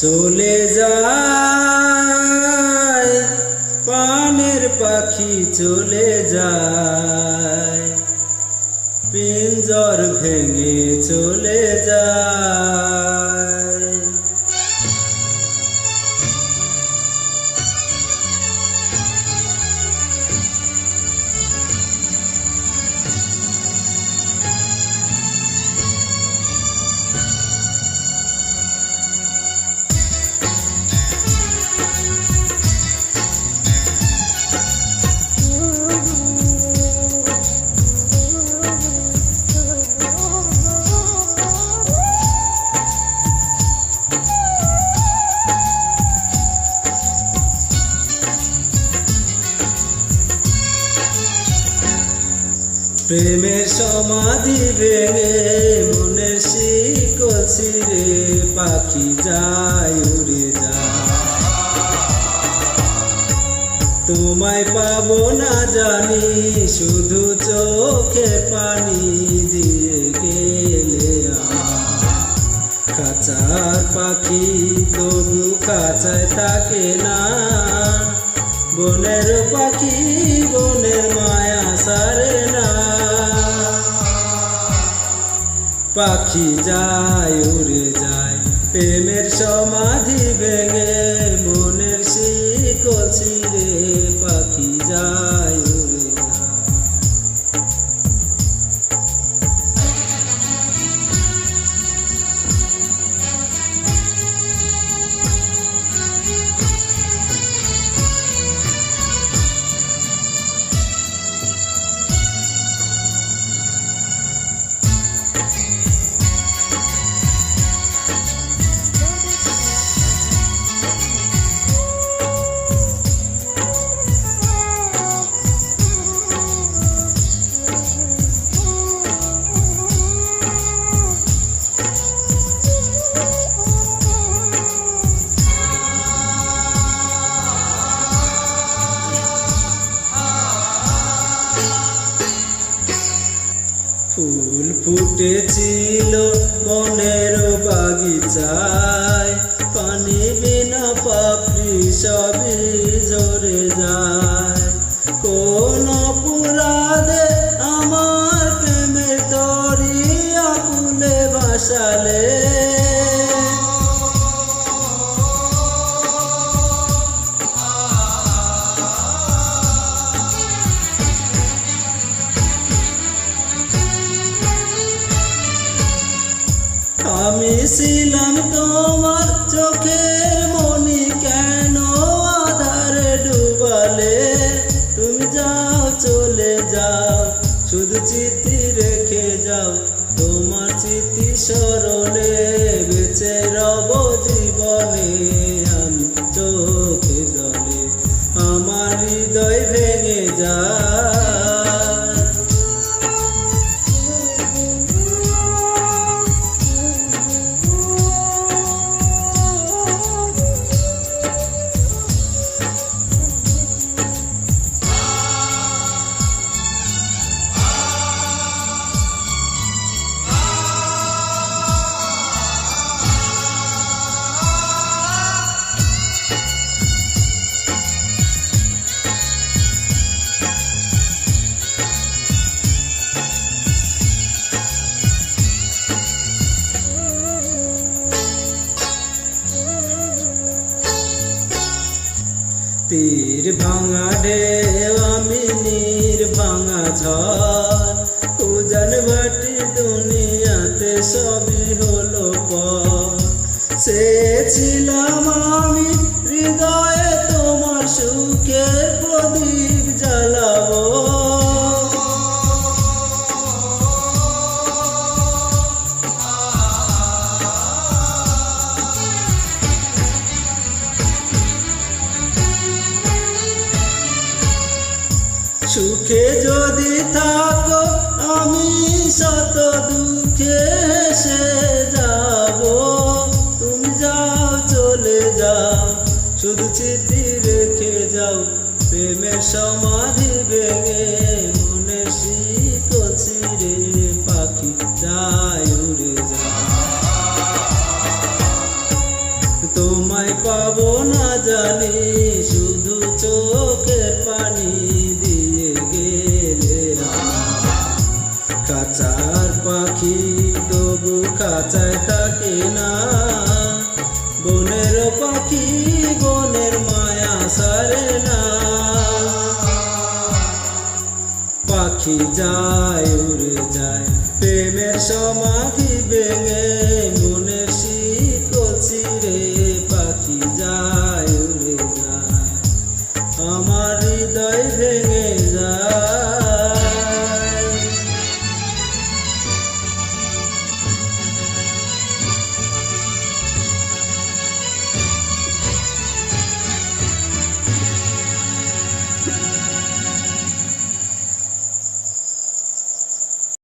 চলে যায় পানের পাখি চলে যায় পিঞ্জর ভেঙে চলে যায়। প্রেমের সমাধি ভেঙে মনের শিকল ছিঁড়ে পাখি যায়, উড়ে যায়। তোমায় পাবো না জানি, শুধু চোখে পানি দিয়ে গেলে কাঁচার পাখি তবু খাঁচায় থাকে না। বনের পাখি, বনের মায়া সারে না। পাখি যায় উড়ে যায়। প্রেমের সমাধি ভেঙে মনের শিকল ছিঁড়ে পাখি যায়। ফুল ফুটেছিল মনের বাগিচায়। পানি বিনা পাপড়ি সবে জোরে যায়। কোন আমি ছিলাম তোমার চোখের মনি কেন আধারে ডুবালে? তুমি যাও, চলে যাও, শুধু চিঠি রেখে যাও, তোমার চিঠি স্মরণে। তীর ভাঙা ঢেউ, আমি নীর ভাঙা ঝড়। উজান বাটি দুনিয়াতে সবই হলো পর সে ছিলাম আমি হৃদয়ে সুখে যদি থাকো, আমি শত দুঃখে সে যাব। তুমি যাও, চলে যাও, শুধু চিঠি রেখে যাও। প্রেমের সমাধি ভেঙে মনে ছিঁড়ে পাখি যায় উড়ে যাও তোমায় পাবো না জানি, শুধু চোখের পানি দিয়ে। কাচার পাখি তবু খাঁচায় থাকে না। বনের পাখি বনের মায়া সারে না। পাখি যায়, উড়ে যায়, প্রেমের সমাধি ভেঙে